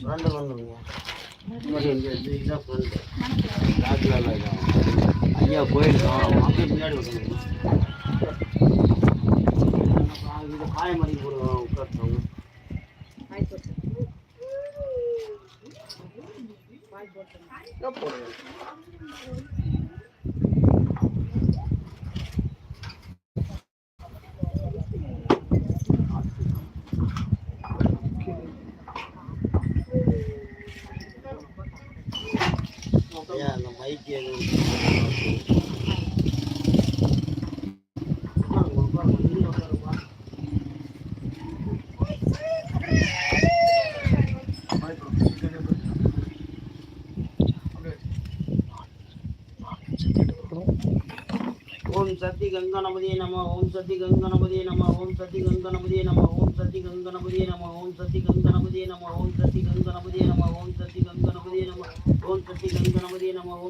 Friend ಬಂದು ನೋಡಿ ಇಲ್ಲಿ ಫ್ರೆಂಡ್ ರಾಜ್ಲಲ್ಲ ಇದ್ದಾವೆ ஐயா போயிருக்கோம். அப்படியே முன்னாடி வந்துருக்கோம் காயமடி கூட உட்கார்த்தவங்க போட்டு Ayan, ang maigil. கங்கணபதியே நம ஓம் சக்தி கங்கணபதியே நம ஓம் சக்தி கங்கணபதியே நம ஓம் சக்தி கங்கணபதியே நம ஓம் சக்தி கங்கணபதியே நம ஓம் சக்தி கங்கணபதியே நம ஓம் சக்தி கங்கணபதியே நம ஓம் சக்தி கங்கணபதியே நம ஓம்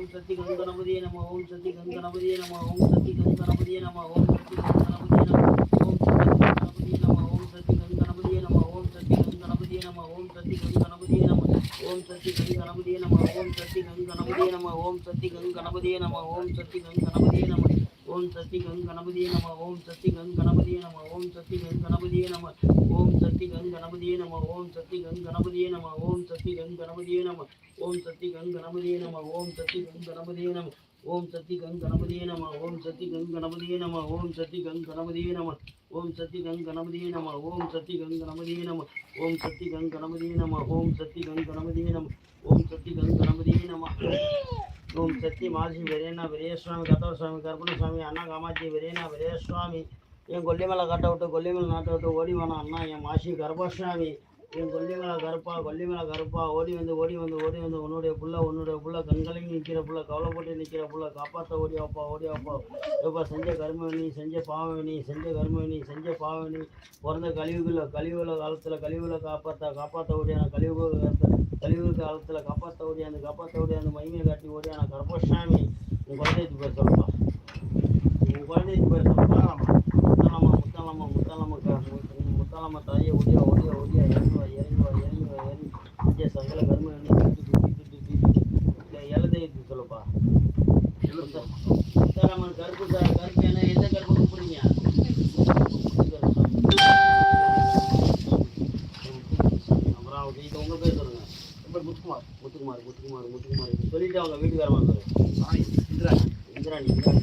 சக்தி கங்கணபதியே நம ஓம் சக்தி கங்கணபதியே நம ஓம் சக்தி கங்கணபதியே நம ஓம் சக்தி கங்கணபதியே நம ஓம் சக்தி கங்கணபதியே நம ஓம் சக்தி கங்கணபதியே நம ஓம் சக்தி கங்கணபதியே நம ஓம் சக்தி கங்கணபதியே நம ஓம் சக்தி கங்கணபதியே நம ஓம் சக்தி கங்கணபதியே நம ஓம் சக்தி கங்கணபதியே நம ஓம் சக்தி கங் கணபதியே நம ஓம் சக்தி கங் கணபதியே நம ஓம் சக்தி கங் கணபதியே நம ஓம் சக்தி கங் கணபதியே நம ஓம் சக்தி கங் கணபதியே நம ஓம் சக்தி கங் கணபதியே நம ஓம் சக்தி கங் கணபதியே நம ஓம் சக்தி கங் கணபதியே நம ஓம் சக்தி கங் கணபதியே நம ஓம் சக்தி கங் கணபதியே நம ஓம் சக்தி கங் கணபதியே நம ஓம் சக்தி கங் கணபதியே நம ஓம் சக்தி கங் கணபதியே நம ஓம் சக்தி கங் கணபதியே நம ஓம் சக்தி கங் கணபதியே நம ஓம் சக்தி கங் கணபதியே நம ఓం శక్తి మహర్షి వీరేణ వీరేశ్వామి గతవ స్వామి స్వామి అన్న కామాజీ వీరేణ వీరేశ్వామి ఏం గొల్లిమల కట్టవుట్టు గొల్లిమల నాటవుతూ ఓడి మన అన్న ఏం మాషి గర్భస్వామి. என் கொல்லிமலை கருப்பா கொல்லிமலை கருப்பா ஓடி வந்து ஓடி வந்து ஓடி வந்து உன்னுடைய புள்ள உன்னுடைய புள்ள கண்களையும் நிற்கிற புள்ள கவலைப்பட்டு நிற்கிற புள்ள காப்பாற்ற ஓடி வாப்பா ஓடி வாப்பா. எப்பா செஞ்ச கர்மவினி செஞ்ச பாவவினி செஞ்ச கர்மவினி செஞ்ச பாவவினி பிறந்த கழிவுகளை கழிவுல காலத்தில் கழிவுல காப்பாற்ற காப்பாற்ற ஓடியான கழிவு கழிவு காலத்தில் காப்பாற்ற ஓடியாந்து காப்பாற்ற ஓடியாந்து மகிமையை காட்டி ஓடியான கருப்பசாமி. உன் குழந்தைக்கு பேர் சொல்லப்பா. உன் குழந்தைக்கு பேர் சொல்லுப்பா. முத்தாலம்மா முத்தாலம்மா முத்தாலம்மா. ಸುತ್ತಾಮ ತಾಯಿಯ ಉಡಿಯ ಉಡಿಯ ಉಡಿಯ ಎರೆಯುವ ಎರೆಯುವ ಎರೆಯುವ ಎರಿ ವಿದ್ಯೆ ಸಕಲ ಕರ್ಮಗಳನ್ನು ಬಿಟ್ಟು ಬಿಟ್ಟು ಬಿಟ್ಟು ಎಲ್ಲದೇ ಇದ್ದು கருப்பு சார் கருப்பு என்ன எந்த கருப்பு கூப்பிடுங்க அமராவதி இது உங்கள் பேர் சொல்லுங்கள் இப்போ முத்துக்குமார்? முத்துக்குமார் முத்துக்குமார் முத்துக்குமார். சொல்லிட்டு அவங்க வீட்டுக்காரமாக இந்திராணி இந்திராணி இந்திராணி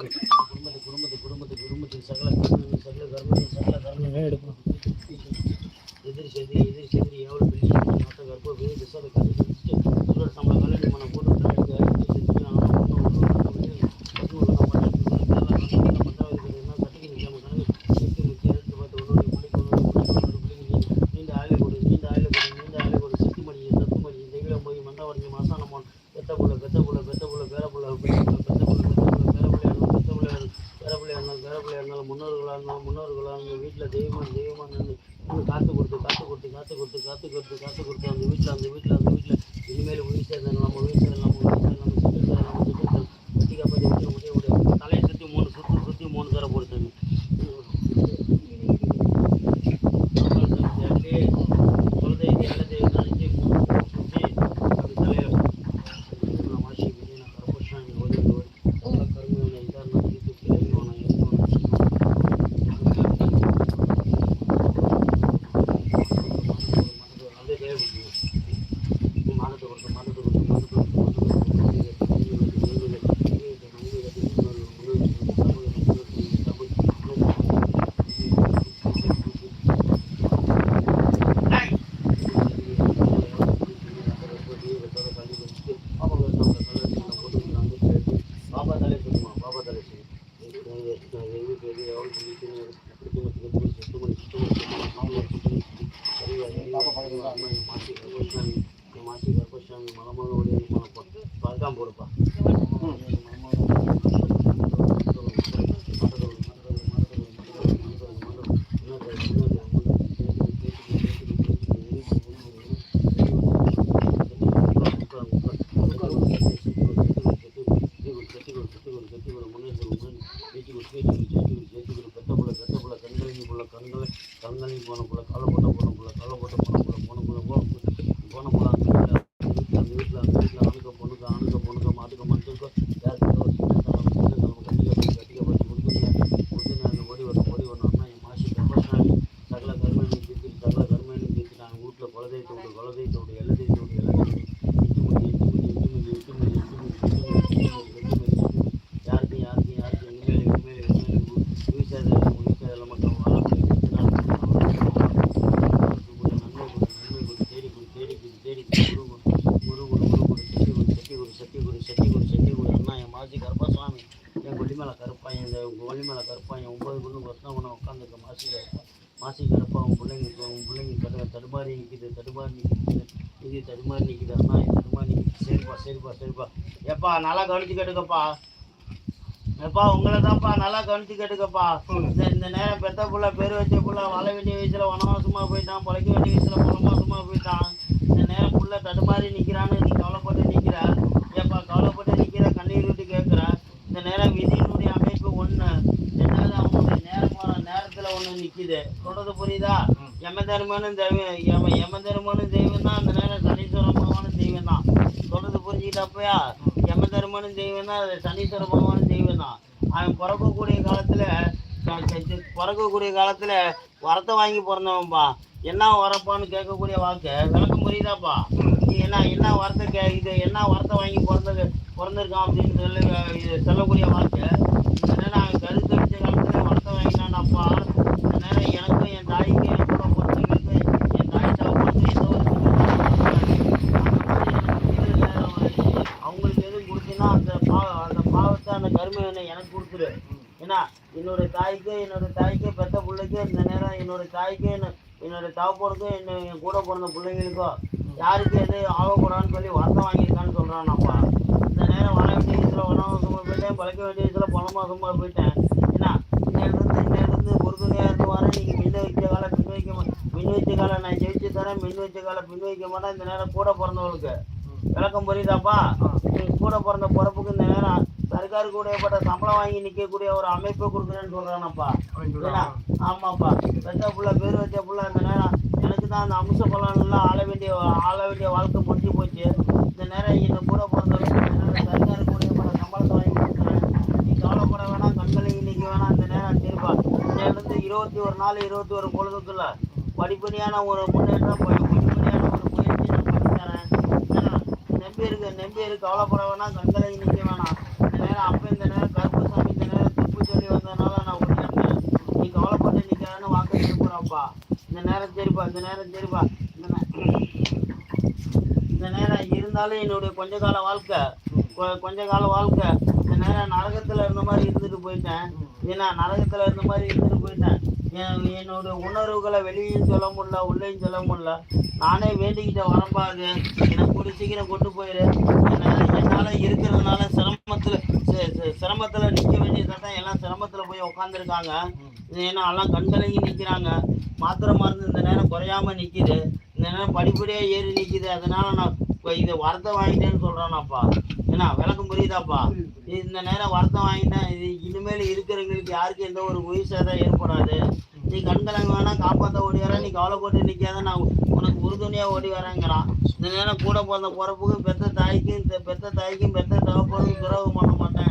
குடும்பத்து குடும்பத்து குடும்பத்து குடும்பத்துக்கு சகல கர்மங்கள் சகல கர்மங்கள் சகல கர்மங்கள் எடுக்கும் எதிர் செதி எதிர் செதி எவ்வளோ பெரிய மொத்த கற்போ பெரிய திசை கருத்து சுழல் சம்பளம் கல்யாணம் பண்ண போய் மண்டவரஞ்சி மாசானம் எத்தக்குள்ள கெத்த দোকান தடுமாறி நிற்கிது இது தடுமாறி நிற்கிது சரிப்பா சரிப்பா சரிப்பா. ஏப்பா நல்லா கவனிச்சு கேட்டுக்கப்பா. எப்பா உங்களை தான்ப்பா நல்லா கவனிச்சு கேட்டுக்கப்பா. இந்த இந்த நேரம் பெத்த புள்ள பேர் வச்ச புள்ள வாழ வேண்டிய வயசுல வனவாசமா போயிட்டான் பிழைக்க வேண்டிய வயசுல வனவாசமா போயிட்டான். இந்த நேரம் புள்ள தடுமாறி நிக்கிறான்னு நீ கவலைப்பட்டு நிக்கிற. ஏப்பா கவலைப்பட்டு நிக்கிற கண்ணீர் விட்டு கேட்கிற இந்த நேரம் விதியினுடைய அமைப்பு ஒண்ணு. ரெண்டாவது அவங்களுடைய நேரம் போன நேரத்துல ஒண்ணு நிக்குது. சொல்றது புரியுதா? யம தர்மனும் தெய்வம் யம யம தர்மனும் தெய்வம் தான் அந்த நேரம் தெய்வம் தான் சொல்றது புரிஞ்சுக்கிட்டாப்பையா யம தெய்வம் தான் அது சனீஸ்வர பகவானும் தெய்வம் தான் அவன் பிறக்கக்கூடிய காலத்தில் பிறக்கக்கூடிய காலத்தில் வரத்தை வாங்கி பிறந்தவன்பா. என்ன வரப்பான்னு கேட்கக்கூடிய வாக்கு விளக்கம் புரியுதாப்பா? நீ என்ன என்ன வரத்தை கே இது என்ன வரத்தை வாங்கி பிறந்தது பிறந்திருக்கான் அப்படின்னு சொல்லி இது சொல்லக்கூடிய வாக்கு. இந்த கருத்து வச்ச காலத்தில் வரத்தை வாங்கினான்ப்பா இந்த நேரம் எனக்கும் என் தாய்க்கும் என் கூட பிறந்தவங்களுக்கும் என் தாய் சாப்பிட்டு எந்த ஒரு அவங்களுக்கு எதுவும் கொடுத்தீங்கன்னா அந்த பா அந்த கருமையை எனக்கு கொடுத்துரு. ஏன்னா என்னோட தாய்க்கு என்னோட தாய்க்கு பெத்த பிள்ளைக்கு இந்த நேரம் என்னோட தாய்க்கு என்ன என்னோட தகப்பனுக்கும் என்ன என் கூட பிறந்த பிள்ளைங்களுக்கோ யாருக்கு எது ஆகக்கூடாதுன்னு சொல்லி வருத்தம் வாங்கியிருக்கான்னு சொல்கிறானப்பா இந்த நேரம் வர வேண்டிய வயசில் வனவாசமாக போயிட்டேன் பழைக்க வேண்டிய வயசில் பணமாசமாக போயிட்டேன். ஏன்னா இன்னிலிருந்து இன்னிலிருந்து உறுதுணையாக இருந்து வரேன். நீங்கள் மின்ன வைக்க காலம் பின் வைக்க மின் வச்ச காலம் நான் ஜெயிச்சு தரேன். மின் வச்ச காலம் பின் வைக்க மாட்டேன். இந்த நேரம் கூட பிறந்தவளுக்கு. விளக்கம் புரியுதாப்பா? கூட பிறந்த பிறப்புக்கு இந்த நேரம் சர்க்காருக்கு கூடியப்பட்ட சம்பளம் வாங்கி நிற்கக்கூடிய ஒரு அமைப்பை கொடுக்குறேன்னு சொல்கிறானப்பா ஆமாப்பா. பெத்த புள்ள பேர் வச்ச புள்ள இந்த நேரம் எனக்கு தான் அந்த அம்ச பலன்லாம் ஆள வேண்டிய ஆள வேண்டிய வாழ்க்கை முடிஞ்சு போச்சு. இந்த நேரம் இந்த கூட நேரம் சர்க்காருக்கு கூடியப்பட்ட சம்பளத்தை வாங்கி கொடுக்குறேன். நீ கவலைப்பட வேணாம் கண்களை நிற்க வேணாம் இந்த நேரம் திருப்பா இருந்து இருபத்தி ஒரு நாள் இருபத்தி ஒரு பொழுதுக்குள்ள படிப்படியான ஒரு முன்னேற்றம் படி- படிப்படியான ஒரு முயற்சி நான் பண்ணித்தரேன் நம்பி இருக்கு நம்பி இருக்கு கவலைப்பட வேணாம் கண்களை நிற்க வேணாம். நேரம் அப்போ இந்த நேரம் கருப்புசாமி இந்த நேரம் தப்பு சொல்லி வந்ததுனால நான் விட்டுருந்தேன் நீ கவலைப்பட்டு நிற்கிறேன்னு வாக்கு திருப்புறப்பா இந்த நேரம் சரிப்பா இந்த நேரம் சரிப்பா. இந்த நேரம் இருந்தாலும் என்னுடைய கொஞ்ச கால வாழ்க்கை கொ- கொஞ்ச கால வாழ்க்கை. இந்த நேரம் நரகத்துல இருந்த மாதிரி இருந்துட்டு போயிட்டேன். ஏன்னா நரகத்துல இருந்த மாதிரி இருந்துட்டு போயிட்டேன். என் என்னோட உணர்வுகளை வெளியும் சொல்ல முடியல உள்ளேயும் சொல்ல முடியல. நானே வேண்டிக்கிட்ட வரம்பாது எனக்கு கூடி சீக்கிரம் கொண்டு போயிரு. என்னால என்னால இருக்கிறதுனால சிரமத்துல சிரமத்தில் நிற்க சிரமத்துல நிக்க எல்லாம் சிரமத்தில் போய் உட்காந்துருக்காங்க ஏன்னா எல்லாம் கண்கலங்கி நிற்கிறாங்க மாத்திரை மருந்து இந்த நேரம் குறையாம நிற்கிது இந்த நேரம் படிப்படியாக ஏறி நிற்கிது அதனால நான் இப்போ இதை வரத்தை வாங்கிட்டேன்னு சொல்கிறேன்னாப்பா ஏன்னா விளக்கம் புரியுதாப்பா? இந்த நேரம் வரத்தை வாங்கிட்டேன் இது இனிமேல் இருக்கிறவங்களுக்கு யாருக்கும் எந்த ஒரு உயிர் சேதம் ஏற்படாது. நீ கண்கலங்க வேணா காப்பாற்ற ஓடி வர நீ கவலைப்பட்டு நிற்காத நான் உனக்கு உறுதுணையாக ஓடி வரேங்கிறான். இந்த நேரம் கூட பிறந்த பிறப்புக்கும் பெத்த தாய்க்கும் இந்த பெத்த தாய்க்கும் பெத்த தகப்பனுக்கும் துறவு பண்ண மாட்டேன்.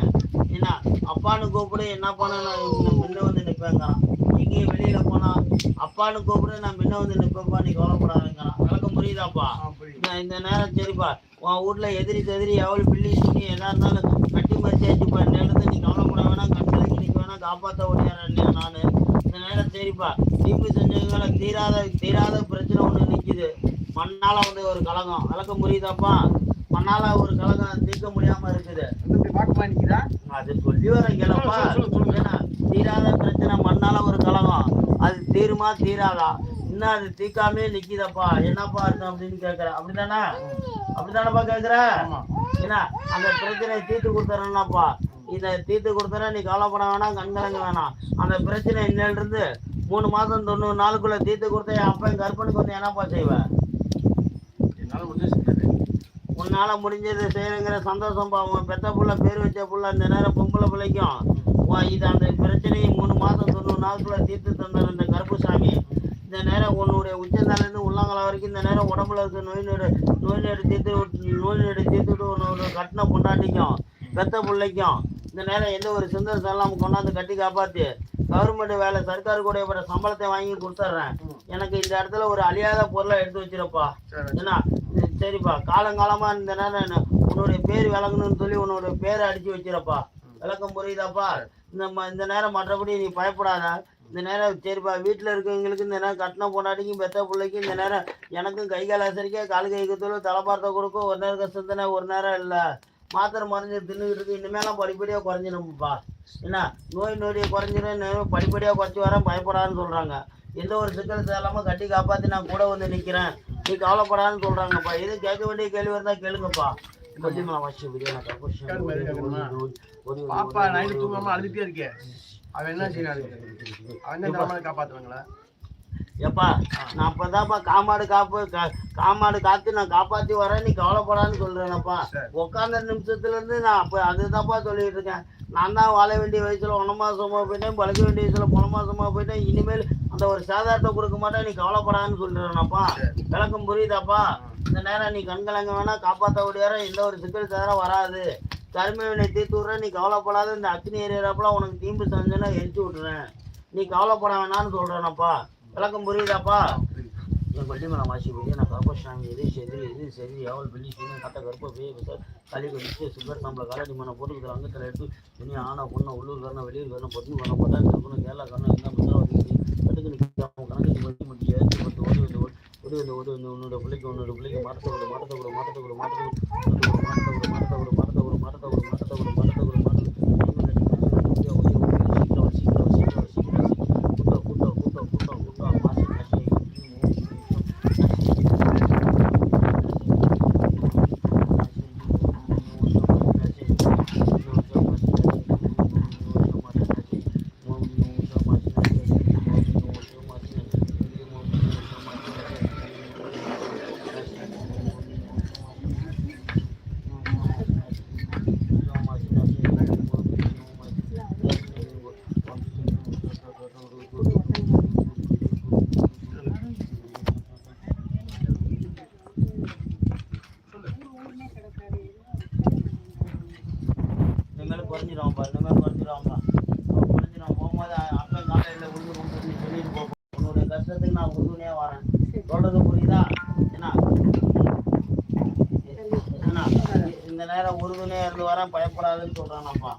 என்ன அப்பான்னு கூப்பிடு என்ன பண்ண நான் முன்ன வந்து நிற்பேங்கிறான் எங்கேயும் வெளியில போனா அப்பான்னு கூப்பிடு நான் முன்ன வந்து நிற்பேப்பா நீ கவலைப்படாதுங்கிறான் எனக்கு புரியுதாப்பா? இந்த- இந்த நேரம் சரிப்பா. உன் வீட்ல எதிரி எதிரி எவ்வளோ பில்லி சுண்ணி எதா இருந்தாலும் கட்டி மறிச்சாச்சுப்பா வச்சுப்பா நேரத்தை நீ கவலைப்பட வேணாம் கண்களுக்கு நிற்க வேணாம் காப்பாற்ற ஓடியாரன் நான்? இந்த நேரம் சரிப்பா. தீம்பு செஞ்சவங்கள தீராத தீராத பிரச்சனை ஒன்று நிற்கிது மண்ணால வந்து ஒரு கலகம். விளக்கம் புரியுதாப்பா? மண்ணால ஒரு கலகம் தீர்க்க முடியாம இருக்குது. அது சொல்லி வர கேளப்பா தீராத பிரச்சனை மண்ணால ஒரு கலகம். அது தீருமா தீராதா? இன்னும் அது தீக்காமே நிக்குதப்பா. என்னப்பா அர்த்தம் அப்படின்னு கேக்குற. அப்படிதானே அப்படிதானப்பா கேக்குற? ஏன்னா அந்த பிரச்சனையை தீர்த்து கொடுத்துறேன்னாப்பா. இதை தீர்த்து கொடுத்தா நீ கவலைப்பட வேணாம் கண்கலங்க வேணாம். அந்த பிரச்சனை இன்னையில இருந்து மூணு மாசம் தொண்ணூறு நாளுக்குள்ள தீர்த்து கொடுத்தா என் அப்பன் கற்பனுக்கு வந்து என்னப்பா செய்வேன்? உன்னால முடிஞ்சது செய்யறங்கிற சந்தோஷம் உன் பெத்த புள்ள பேர் வச்ச புள்ள இந்த நேரம் பொம்பளை பிள்ளைக்கும். இது அந்த பிரச்சனையை மூணு மாசம் தொண்ணூறு நாளுக்குள்ள தீர்த்து தந்தார் இந்த கருப்புசாமி. இந்த நேரம் உன்னுடைய உச்சந்தாலேருந்து உள்ளங்கால வரைக்கும் இந்த நேரம் உடம்புல இருக்க நோய் நொடி நோய் நொடி தீர்த்து நோய் நொடி தீர்த்துட்டு உன்னோட கட்டின பொண்டாட்டிக்கும் பெத்த பிள்ளைக்கும் இந்த நேரம் எந்த ஒரு சிந்தனை இல்லாமல் கொண்டாந்து கட்டி காப்பாற்றி கவர்மெண்ட் வேலை சர்க்கார் கூட இப்ப சம்பளத்தை வாங்கி கொடுத்துட்றேன். எனக்கு இந்த இடத்துல ஒரு அழியாத பொருளை எடுத்து வச்சிருப்பா. இது சரிப்பா. காலங்காலமா இந்த நேரம் உன்னுடைய பேர் விளங்கணும்னு சொல்லி உன்னோட பேரை அடிச்சு வச்சிருப்பா விளக்கம் புரியுதாப்பா? இந்த ம- இந்த நேரம் மற்றபடி நீ பயப்படாத. இந்த நேரம் சரிப்பா. வீட்டில் இருக்கவங்களுக்கு இந்த நேரம் கட்டின பொண்டாட்டிக்கும் பெத்த பிள்ளைக்கும் இந்த நேரம் எனக்கும் கை கால் அசரிக்க கால் கை கத்துல தலைப்பார்த்த கொடுக்கும் ஒரு நேரம் சிந்தனை ஒரு நேரம் இல்லை. மாத்திரை மறைஞ்சு தின்னுக்கிட்டு இருக்கு. இனிமேலாம் படிப்படியாக குறைஞ்சிடும்ப்பா. என்ன? நோய் நொடியை குறைஞ்சிடும் படிப்படியாக குறைச்சி வரேன் பயப்படாதுன்னு சொல்கிறாங்க எந்த ஒரு சிக்கல் இல்லாமல் கட்டி காப்பாற்றி நான் கூட வந்து நிற்கிறேன் நீ கவலைப்படாதுன்னு சொல்கிறாங்கப்பா எது கேட்க வேண்டிய கேள்வி இருந்தால் கேளுங்கப்பா. பாப்பா நைட்டு தூங்காம அழுதுட்டே இருக்கே. அவன் என்ன செய்யணும் அவன் என்ன காப்பாத்துவாங்களா? எப்பா நான் இப்பதான்ப்பா காமாடு காப்பு காமாடு காத்து நான் காப்பாத்தி வரேன் நீ கவலைப்படான்னு சொல்றேனப்பா. உட்காந்த நிமிஷத்துல இருந்து நான் அப்ப அதுதான்ப்பா சொல்லிட்டு இருக்கேன் நான் தான் வாழ வேண்டிய வயசுல ஒன்ன மாசமா போயிட்டேன் பழக வேண்டிய வயசுல பொன மாசமா போயிட்டேன். இனிமேல் அந்த ஒரு சாதாரண கொடுக்க மாட்டேன் நீ கவலைப்படான்னு சொல்றேனப்பா. விளக்கம் புரியுதாப்பா? இந்த நேரம் நீ கண்கலங்க வேணா காப்பாத்த முடியாத எந்த ஒரு சிக்கல் சாரம் வராது. கருமையினை தீர்த்து விட்றேன் நீ கவலைப்படாத இந்த அக்னி எரியறப்பல உனக்கு தீம்பு செஞ்சேன்னா எரிச்சு விட்டுறேன். நீ கவலைப்பட வேணாம்னு சொல்றேனப்பா. விளக்கம் புரியுதாப்பா என் பள்ளி மேலே வாசி போய் நான் கர்ப்பசாமி எது செதிரி எது செதிரி எவ்வளோ பிள்ளி சீனி கட்ட கருப்ப போய் சார் களி கடிச்சு சுகர் சாம்பளை மன மனை அங்கே தலை எடுத்து இனி ஆனா பொண்ணு உள்ளூர் காரணம் வெளியூர் காரணம் பொண்ணு காரணம் பட்டாசு கருப்பணும் கேரளா காரணம் என்ன மித்திரம் கட்டுக்கு நிற்காம கணக்கு பட்டி மட்டி ஏற்றி பத்து ஓடி வந்து ஓடி வந்து ஓடி வந்து உன்னோட பிள்ளைக்கு உன்னோட பிள்ளைக்கு மாற்றத்தை விடு மாற்றத்தை விடு மாற்றத்தை விடு மாற்றத்தை விடு மாற்றத்தை விடு மாற்றத்தை விடு மாற்றத்தை விடு மாற்றத்தை விடு மாற்றத்தை விடு மாற்றத்தை விடு உறுதுணையாக இருந்து வரேன் பயப்படாதுன்னு சொல்கிறான் நம்ம